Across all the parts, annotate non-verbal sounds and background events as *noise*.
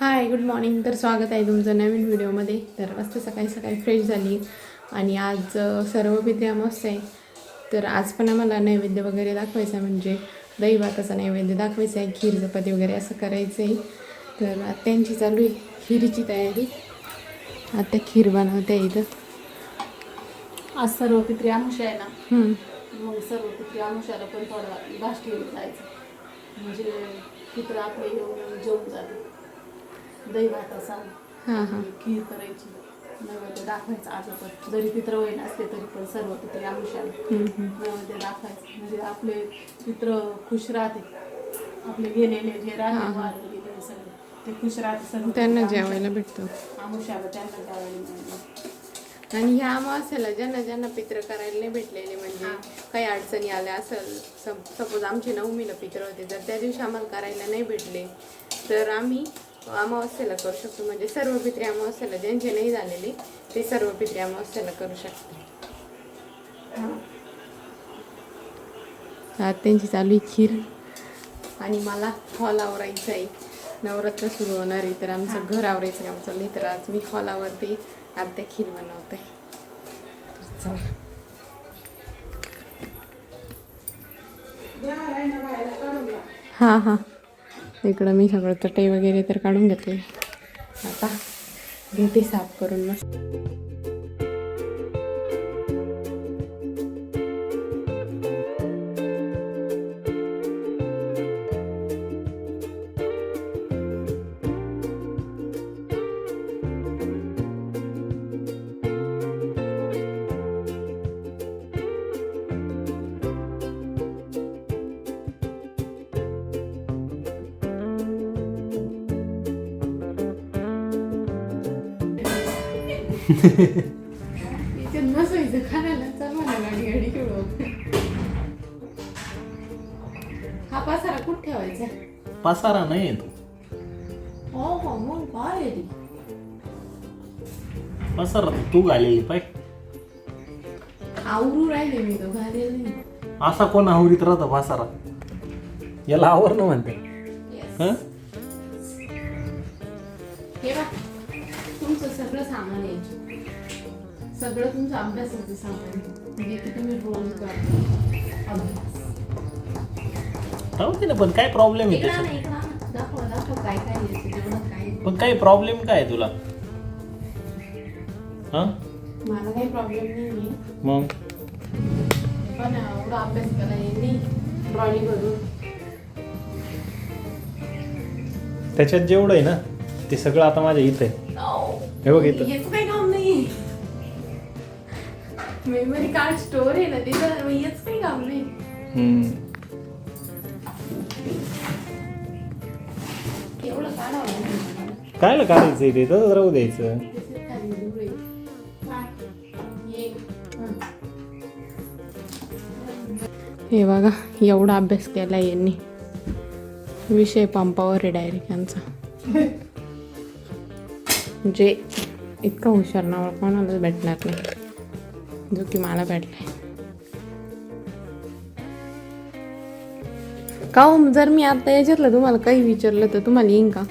Hi good morning तर स्वागत आहे तुमचं नवीन व्हिडिओमध्ये. तर मस्त सकाळी सकाळी फ्रेश झाली आणि आज सर्व विद्या मस्त आहे. तर आज पण आम्हाला नैवेद्य वगैरे दाखवायचा आहे म्हणजे दही भाताचा नैवेद्य दाखवायचा आहे खीर चपाती वगैरे असं करायचं आहे. तर आत्यांची चालू आहे खिरीची तयारी. आता खीर बनवते इथं. आज सर्व पित्री आमुष आहे ना. मग सर्व पित्री आमुषाला पण थोडा ठेवून जायचं. म्हणजे पित्र आपले येऊन जेवून जाते. दही भाताचा हां हां. खीर करायची नैवेद्य दाखवायचं आज पण जरी पित्र वय नसते तरी पण सर्व पित्री हम्म. नैवेद्य दाखवायचं. म्हणजे आपले पित्र खुश राहते आपले गेलेले जे राहते हां. वारले गेलेले सगळे ते खुश राहते सर्व त्यांना जेवायला भेटतं. आमुषाला त्यांना जेवायला मिळालं आणि ह्या अमावस्याला ज्यांना ज्यांना पित्र करायला नाही भेटलेले म्हणजे काही अडचणी आल्या असेल सपोज आमचे नवमीला पित्र होते तर त्या दिवशी आम्हाला करायला नाही भेटले. तर आम्ही अमावस्याला करू शकतो. म्हणजे सर्व पित्रे अमावस्याला ज्यांचे नाही झालेले ते सर्व पित्रे अमावस्याला करू शकतो. आता त्यांची चालू आहे खीर. आणि मला हॉल आवरायचं आहे. नवरात्र सुरू होणार आहे तर आमचं घर आवरायचं काम चाललंय तर आज मी हॉल आवरते अर्ध्या खीर बनवते. चला. हां हां. इकडं मी सगळं चटई वगैरे तर काढून घेते आता घेते साफ करून मस्त. *laughs* इथे बसायचं खाण्याला चल मला गाडी गाडी खेळू हा पसारा कुठं ठेवायचा पसारा नाही तो हो हो मग काय आहे ती? पसारा तर तू घालेली पाय आवरू राहिले मी तो घालेल नाही असा कोण आवरीत राहतो पसारा याला आवरणं म्हणते Yes. हं? हे बघ तुमचं सगळं सामान आहे. सगळं तुमचं अभ्यासाचं सामान. म्हणजे ते तुम्ही रोज करता. अभ्यास. राहू दे ना पण काय प्रॉब्लेम आहे इकडं आण, त्याच्यात इकडं आण. दाखव दाखव काय काय काय. पण काही प्रॉब्लेम काय आहे तुला? हा? मला काही प्रॉब्लेम नाही आहे. मग? पण एवढा अभ्यास करायला नाही ड्रॉइंग करून. त्याच्यात जेवढं आहे ना ते सगळं आता माझ्या इथं आहे. हे बघ इथं. हेच काही काम नाही मेमरी कार्ड स्टोर आहे ना तिथं हेच काही काम नाही. हम्म. एवढं काढावं कायला काढायचं ते? तर राहू द्यायचं. त्याच्यात खाली धूळ आहे. हे बघा एवढा अभ्यास केला यांनी. विषय पंपावर आहे डायरेक्ट यांचा. *laughs* जे इतका हुशार नाव कोणालाच भेटणार नाही. जो की मला भेटलाय. का जर मी आता याच्यातलं तुम्हाला काही विचारलं तर तुम्हाला येईन का?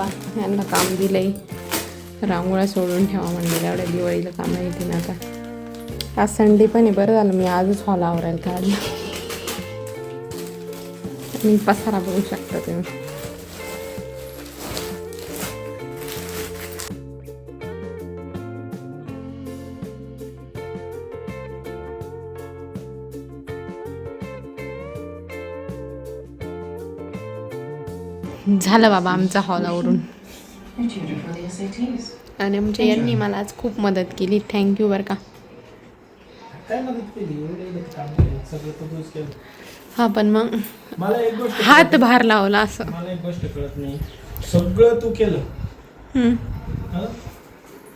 पप्पा यांना काम दिलंय. रांगोळ्या सोडून ठेवा म्हणजे एवढ्या दिवाळीला काम येते ना आता. आज संडे पण आहे बरं झालं मी आजच हॉल आवरायला काढला. मी पसारा बघू शकता तुम्ही. झालं बाबा आमचा हॉल आवरून. आणि आमच्या यांनी मला आज खूप मदत केली. थँक्यू बरं का. हा पण मग हात भार लावला असं. मला एक गोष्ट कळत नाही. सगळं तू केलं. हं?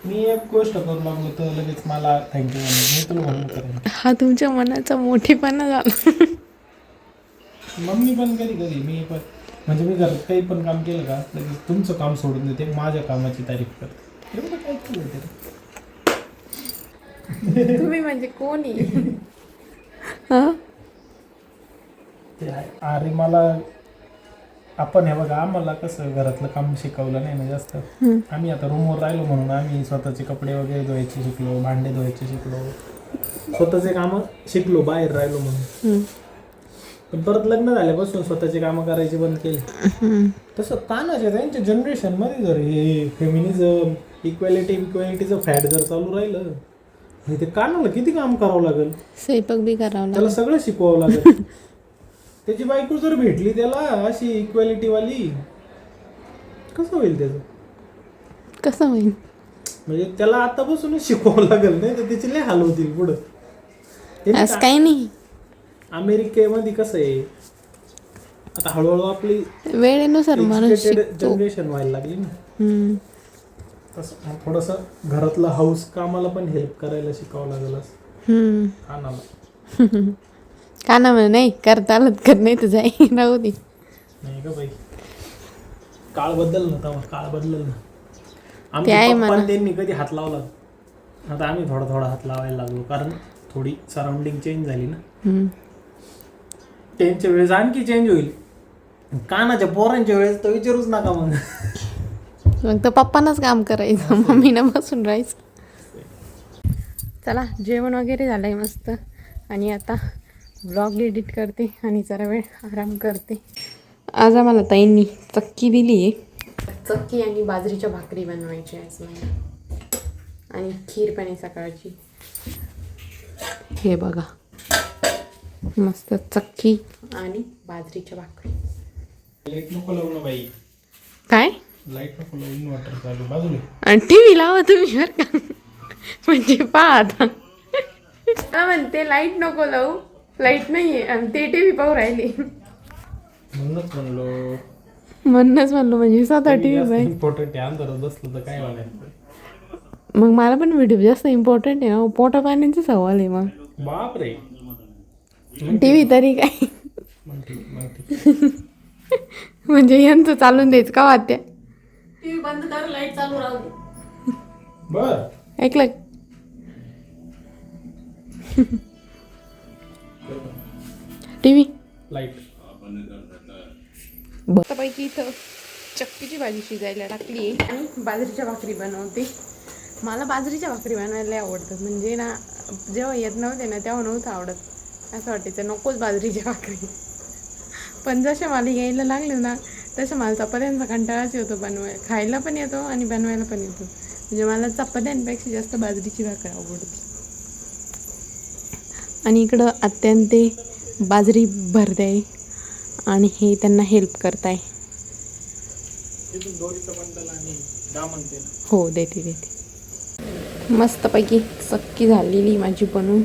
मी एक गोष्ट करू लागलो तर लगेच मला थँक्यू म्हणून. म्हणून करेन. हा तुमच्या मनाचा मोठेपणा झाला. मम्मी पण कधी कधी मी पण म्हणजे मी घरात काही पण काम केलं का लगेच तुमचं काम सोडून देते माझ्या कामाची तारीफ करते. एवढं काय केलं तरी तुम्ही म्हणजे कोणी? हा? ते आहे. अरे मला आपण हे बघा आम्हाला कसं घरातलं काम शिकवलं नाही ना जास्त. आम्ही आता रूमवर राहिलो म्हणून आम्ही स्वतःचे कपडे वगैरे धुवायचे शिकलो भांडे धुवायचे शिकलो. स्वतःचे कामं शिकलो बाहेर राहिलो म्हणून. पण परत लग्न झाल्यापासून स्वतःचे कामं करायचे बंद केले. तसं तानाच्या त्यांच्या जनरेशनमध्ये जर हे फेमिनिझम इक्वॅलिटी इक्वॅलिटीचं फॅट जर चालू राहिलं हे ते कानाला किती काम करावं लागेल? स्वयंपाक बी करावं त्याला सगळं शिकवावं लागेल. *laughs* त्याची बायको जर भेटली त्याला अशी इक्वॅलिटी वाली कसं होईल त्याचं? कसं होईल? म्हणजे त्याला आतापासूनच शिकवावं लागेल नाही तर त्याचे लय हाल होतील पुढं. असं काही नाही. अमेरिकेमध्ये कसं आहे आता हळूहळू आपली वेळेनुसार माणूस शिकतो. जनरेशन व्हायला लागली ना. हम्म. तसं थोडंसं घरातलं हाऊस कामाला पण हेल्प करायला शिकावं लागेल असं. हम्म. कानाला. का ना म्हणे नाही करता आलं तर कर नाही तर जाई राहू दे. नाही का बाई. काळ बदल ना तेव्हा काळ बदलल ना. ते आमच्या आहे पप्पा म्हणा. त्यांनी कधी हात लावला आता आम्ही थोडा थोडा हात लावायला लागलो कारण थोडी सराउंडिंग चेंज झाली ना. हम्म. त्यांच्या वेळेस आणखी चेंज होईल. कानाच्या पोरांच्या वेळेस तर विचारूच नका मग. मग तर पप्पानंच काम करायचं मम्मीनं बसून राहायचं. चला जेवण वगैरे झालं आहे मस्त. आणि आता ब्लॉग एडिट करते आणि जरा वेळ आराम करते. आज आम्हाला ताईंनी चक्की दिली आहे. चक्की आणि बाजरीच्या भाकरी बनवायची आज मला. आणि खीर पण आहे सकाळची. हे बघा. मस्त चक्की. आणि बाजरीच्या भाकरी. लाइट नको लावू ना बाई. काय? लाइट नको लावू इन्व्हर्टर चालू. बाजूला. आणि टी व्ही लावा तुम्ही बरं का? म्हणजे पहा आता. हा म्हणते लाइट नको लावू. लाइट नाहीये. आणि ते टी व्ही पाहू राहिले. म्हणूनच म्हणलो. म्हणूनच म्हणलो म्हणजे स्वतः टी व्ही इम्पॉर्टंट आहे अंधारात बसलं तर काय म्हणायचं मग मला पण व्हिडिओ जास्त इम्पॉर्टंट आहे पोटा पाण्याचा सवाल आहे मग. बाप रे टी व्ही तरी काय? म्हणजे यांचं चालून द्यायचं का वात्या टीव्ही बंद कर लाइट चालू राहू दे. बर. ऐकलं? टी व्ही लाइट पैकी इथं चक्कीची भाजी शिजायला टाकली आहे आणि बाजरीच्या भाकरी बनवते. मला बाजरीच्या भाकरी बनवायला लय आवडतात. म्हणजे ना जेव्हा येत नव्हते ना तेव्हा नव्हतं आवडत. असं वाटायचं नकोच बाजरीच्या भाकरी पण जसे मला यायला लागले ना तसं मला चपात्यांचा कंटाळाच येतो बनवाय खायला पण येतो आणि बनवायला पण येतो. म्हणजे मला चपात्यांपेक्षा जास्त बाजरीची भाकरी आवडते. आणि इकडं आत्यान ते बाजरी भरते आहे आणि हे त्यांना हेल्प करताय. तिथून दोरीचं बंडल आणि दामन ते हो देते देते. मस्तपैकी चक्की झालेली माझी बनवून.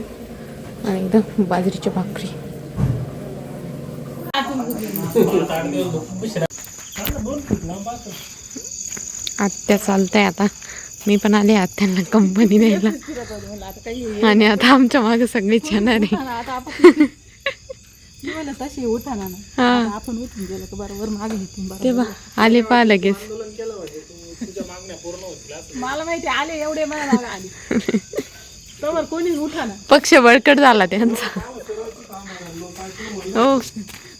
आणि एकदम बाजरीच्या भाकरी. आत्या चालतंय आता. मी पण आले आत्यांना कंपनी द्यायला. आणि आता आमच्या मागे सगळेच येणार आहे. आता आपण मला तशी उठा ना हा. आपण उठून गेलो तर बरोबर मागे ते बा आले पहा लगेच मला माहिती आले एवढे मला आले. *laughs* तोवर कोणी उठा ना. पक्ष बळकट झाला त्यांचा. हो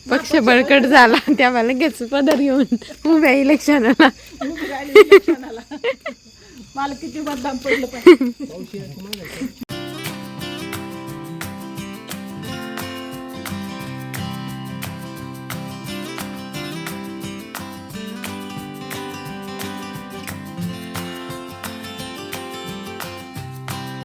पक्ष बळकट झाला. तेव्हा लगेच पदर घेऊन उभ्या इलेक्शनाला. मला किती मतदान पडलं पाहिजे